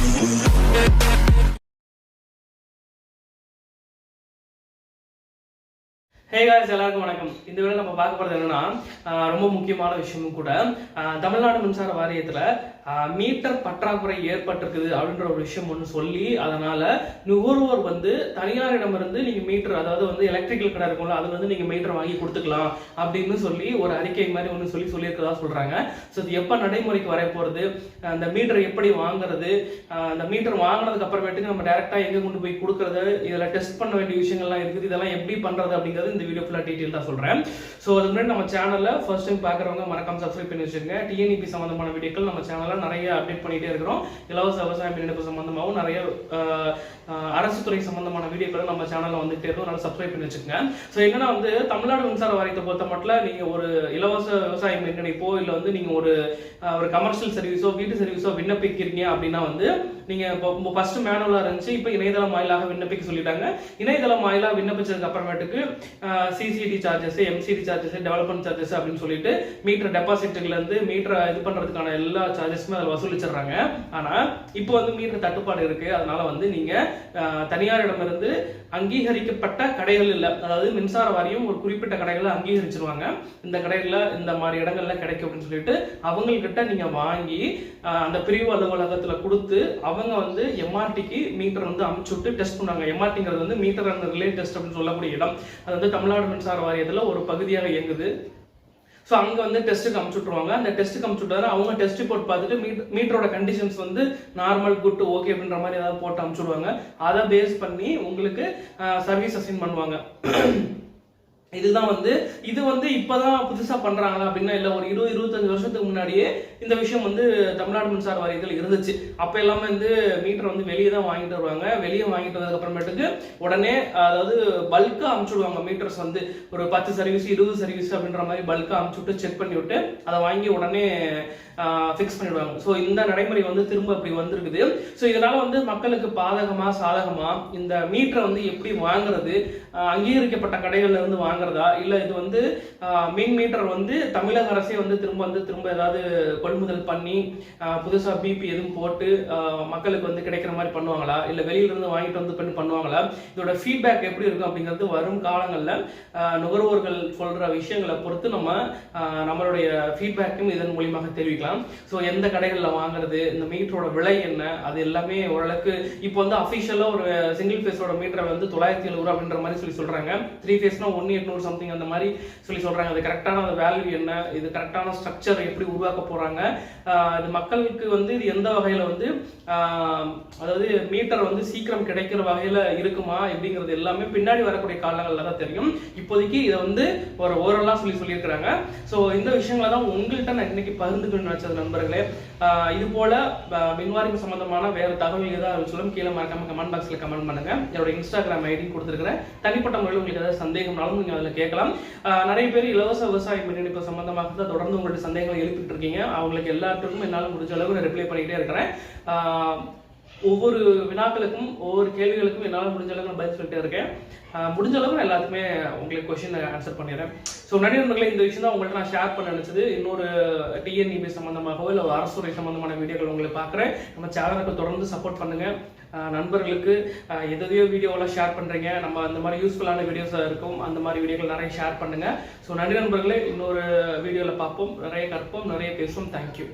Thank you. Hey guys எல்லாருக்கும் வணக்கம். இந்த வேலை நம்ம பார்க்க போகிறது என்னன்னா ரொம்ப முக்கியமான விஷயமும் கூட தமிழ்நாடு மின்சார வாரியத்தில் மீட்டர் பற்றாக்குறை ஏற்பட்டிருக்குது அப்படின்ற ஒரு விஷயம் ஒன்று சொல்லி அதனால நுகர்வோர் வந்து தனியாரிடமிருந்து நீங்கள் மீட்டர் அதாவது வந்து எலக்ட்ரிக்கல் கடை இருக்கும்ல அது வந்து நீங்கள் மீட்டர் வாங்கி கொடுத்துக்கலாம் அப்படின்னு சொல்லி ஒரு அறிக்கை மாதிரி ஒன்று சொல்லி சொல்லியிருக்கதா சொல்கிறாங்க ஸோ இது எப்போ நடைமுறைக்கு வர போகிறது அந்த மீட்டர் எப்படி வாங்குறது? அந்த மீட்டர் வாங்கினதுக்கு அப்புறமேட்டுக்கு நம்ம டேரெக்டாக எங்கே கொண்டு போய் கொடுக்குறது? இதில் டெஸ்ட் பண்ண வேண்டிய விஷயங்கள்லாம் இருக்குது. இதெல்லாம் எப்படி பண்ணுறது அப்படிங்கிறது இந்த வீடியோ ஃபுல்லாக டீட்டெயில் தான் சொல்கிறேன் ஸோ அதுக்கு முன்னாடி நம்ம சேனலில் ஃபர்ஸ்ட் டைம் பார்க்குறவங்க மறக்காம சப்ஸ்கிரைப் பண்ணி வச்சுருங்க. டிஎன்இபி சம்மந்தமான வீடியோக்கள் நம்ம சேனலில் நிறைய அப்டேட் பண்ணிகிட்டே இருக்கிறோம். இலவச விவசாய பின்னெடுப்பு சம்மந்தமாகவும் நிறைய அரசு துறை சம்மந்தமான வீடியோக்களை நம்ம சேனலில் வந்துகிட்டே இருக்கும். அதனால சப்ஸ்கிரைப் பண்ணி வச்சுக்கோங்க. ஸோ என்னன்னா வந்து தமிழ்நாடு மின்சார வாரியத்தை பொறுத்த மட்டும் நீங்கள் ஒரு இலவச விவசாய மின்னணைப்போ இல்லை வந்து நீங்கள் ஒரு ஒரு கமர்ஷியல் சர்வீஸோ வீட்டு சர்வீஸோ விண்ணப்பிக்கிறீங்க அப்படின்னா வந்து நீங்கள் இப்போ ஃபர்ஸ்ட் மேனுவலாக இருந்துச்சு இப்போ இணையதளம் வாயிலாக விண்ணப்பிக்க சொல்லிட்டாங்க. இணையதளம் வாயிலாக விண்ணப்பிச்சதுக்கு அப்புறமேட்டுக்கு CCD charges MCD charges development charges அப்படின்னு சொல்லிட்டு மீட்டர் டெபாசிட்ல இருந்து மீட்டரை இது பண்றதுக்கான எல்லா சார்ஜஸுமே அதில் வசூலிச்சிடுறாங்க. ஆனா இப்போ வந்து மீட்டர் தட்டுப்பாடு இருக்கு. அதனால வந்து நீங்க தனியாரிடமிருந்து அங்கீகரிக்கப்பட்ட கடைகள் இல்லை. அதாவது மின்சார வாரியம் ஒரு குறிப்பிட்ட கடைகளை அங்கீகரிச்சிருவாங்க. இந்த கடைகள்ல இந்த மாதிரி இடங்கள்ல கிடைக்கும் அப்படின்னு சொல்லிட்டு அவங்கக்கிட்ட நீங்க வாங்கி அந்த பிரிவு அலுவலகத்துல கொடுத்து அவங்க வந்து எம்ஆர்டிக்கு மீட்டர் வந்து அமுச்சு விட்டு டெஸ்ட் பண்ணுவாங்க எம்ஆர்டிங்கிறது வந்து மீட்டர் அண்ட் ரிலே டெஸ்ட் அப்படின்னு சொல்லக்கூடிய இடம். அது வந்து தமிழ்நாடு மின்சார வாரியத்தில் ஒரு பகுதியாக இயங்குது. ஸோ அங்கே வந்து டெஸ்ட்டுக்கு அமுச்சுட்ருவாங்க அந்த டெஸ்ட்டுக்கு அமுச்சுட்டாரு. அவங்க டெஸ்ட் ரிப்போர்ட் பார்த்துட்டு மீட் மீட்டரோட கண்டிஷன்ஸ் வந்து நார்மல் குட் ஓகே அப்படின்ற மாதிரி ஏதாவது போட்டு அமுச்சுடுவாங்க. அதை பேஸ் பண்ணி உங்களுக்கு சர்வீஸ் அசைன் பண்ணுவாங்க. இதுதான் வந்து இது வந்து இப்பதான் புதுசா பண்றாங்களா அப்படின்னா இல்ல ஒரு இருபது இருபத்தஞ்சு வருஷத்துக்கு முன்னாடியே இந்த விஷயம் வந்து தமிழ்நாடு மின்சார வாரியத்தில் இருந்துச்சு. அப்ப எல்லாமே வந்து மீட்டர் வந்து வெளியே தான் வாங்கிட்டு வருவாங்க. வெளியே வாங்கிட்டு வந்ததுக்கு அப்புறமேட்டுக்கு உடனே அதாவது பல்கா அமுச்சுடுவாங்க மீட்டர்ஸ் வந்து. ஒரு பத்து சர்வீஸ் இருபது சர்வீஸ் அப்படின்ற மாதிரி பல்கா அமுச்சு விட்டு செக் பண்ணி விட்டு அதை வாங்கி உடனே ஃபிக்ஸ் பண்ணிடுவாங்க. ஸோ இந்த நடைமுறை வந்து திரும்ப அப்படி வந்திருக்குது. ஸோ இதனால வந்து மக்களுக்கு பாதகமா சாதகமா இந்த மீட்டரை வந்து எப்படி வாங்குறது அங்கீகரிக்கப்பட்ட கடைகள்ல இருந்து வாங்குறதா இல்ல இது வந்து மின் மீட்டர் வந்து தமிழக அரசே வந்து திரும்ப வந்து திரும்ப ஏதாவது கொள்முதல் பண்ணி புதுசாக புதுசா பிபி எதுவும் போட்டு மக்களுக்கு வந்து கிடைக்கிற மாதிரி பண்ணுவாங்களா? இல்ல வெளியில இருந்து வாங்கிட்டு வந்து பண்ணி பண்ணுவாங்களா? இதோட ஃபீட்பேக் எப்படி இருக்கும் அப்படிங்கிறது வரும் காலங்கள்ல நுகர்வோர்கள் சொல்ற விஷயங்களை பொறுத்து நம்ம நம்மளுடைய ஃபீட்பேக்கும் இதன் மூலியமாக தெரிவிக்கலாம். ஸோ எந்த கடைகளில் வாங்குறது இந்த மீட்டரோட விலை என்ன அது எல்லாமே ஓரளவுக்கு இப்போ வந்து அஃபிஷியலாக ஒரு சிங்கிள் ஃபேஸோட மீட்டரை வந்து தொள்ளாயிரத்தி எழுபது அப்படின்ற மாதிரி சொல்லி சொல்கிறாங்க த்ரீ ஃபேஸ்னா ஒன்று எட்நூறு சம்திங் அந்த மாதிரி சொல்லி சொல்கிறாங்க அது கரெக்டான அந்த வேல்யூ என்ன இது கரெக்டான ஸ்ட்ரக்சர் எப்படி உருவாக்க போகிறாங்க இது மக்களுக்கு வந்து இது எந்த வகையில் வந்து அதாவது மீட்டர் வந்து சீக்கிரம் கிடைக்கிற வகையில் இருக்குமா அப்படிங்கிறது எல்லாமே பின்னாடி வரக்கூடிய காலங்களில் தான் தெரியும். இப்போதைக்கு இதை வந்து ஒரு ஓரலாக சொல்லி சொல்லியிருக்கிறாங்க. ஸோ இந்த விஷயங்களை தான் உங்கள்கிட்ட நான் இன்னைக்கு பகிர்ந்துக்கணும்னு நினைச்சது நண்பர்களே இது போல மின்வாரிப்பு சம்பந்தமான வேற தகவல் ஏதாவது சொல்லும் கீழே மறக்காம கமெண்ட் பாக்ஸ்ல கமெண்ட் பண்ணுங்க. என்னோட இன்ஸ்டாகிராம் ஐடி கொடுத்துருக்கிறேன். தனிப்பட்ட முறையில் உங்களுக்கு ஏதாவது சந்தேகம்னாலும் நீங்க அதில் கேட்கலாம். நிறைய பேர் இலவச விவசாய மின் சம்பந்தமாக தான் தொடர்ந்து உங்களுடைய சந்தேகங்களை எழுப்பிட்டு இருக்கீங்க. அவங்களுக்கு எல்லாத்துக்கும் என்னால் முடிஞ்ச அளவு ரிப்ளை பண்ணிக்கிட்டே இருக்கிறேன். ஒவ்வொரு வினாக்களுக்கும் ஒவ்வொரு கேள்விகளுக்கும் என்னால் முடிஞ்ச அளவுக்கு நான் பதில் சொல்லிட்டே இருக்கேன். முடிஞ்ச அளவுக்கு நான் எல்லாத்துக்குமே உங்களுக்கு கொஷின் ஆன்சர் பண்ணிடுறேன். ஸோ நடிகர்களே இந்த விஷயம் தான் உங்கள்கிட்ட நான் ஷேர் பண்ண நினச்சது. இன்னொரு டிஎன்இபி சம்மந்தமாகவோ இல்லை அரசுரை சம்மந்தமான வீடியோக்கள் உங்களை பார்க்குறேன். நம்ம சேனலுக்கு தொடர்ந்து சப்போர்ட் பண்ணுங்க. நண்பர்களுக்கு எதையோ வீடியோவெல்லாம் ஷேர் பண்ணுறீங்க நம்ம அந்த மாதிரி யூஸ்ஃபுல்லான வீடியோஸாக இருக்கும். அந்த மாதிரி வீடியோக்கள் நிறைய ஷேர் பண்ணுங்கள் ஸோ நன்றி நண்பர்களே. இன்னொரு வீடியோவில் பார்ப்போம். நிறைய கற்போம். நிறைய பேசுவோம். தேங்க்யூ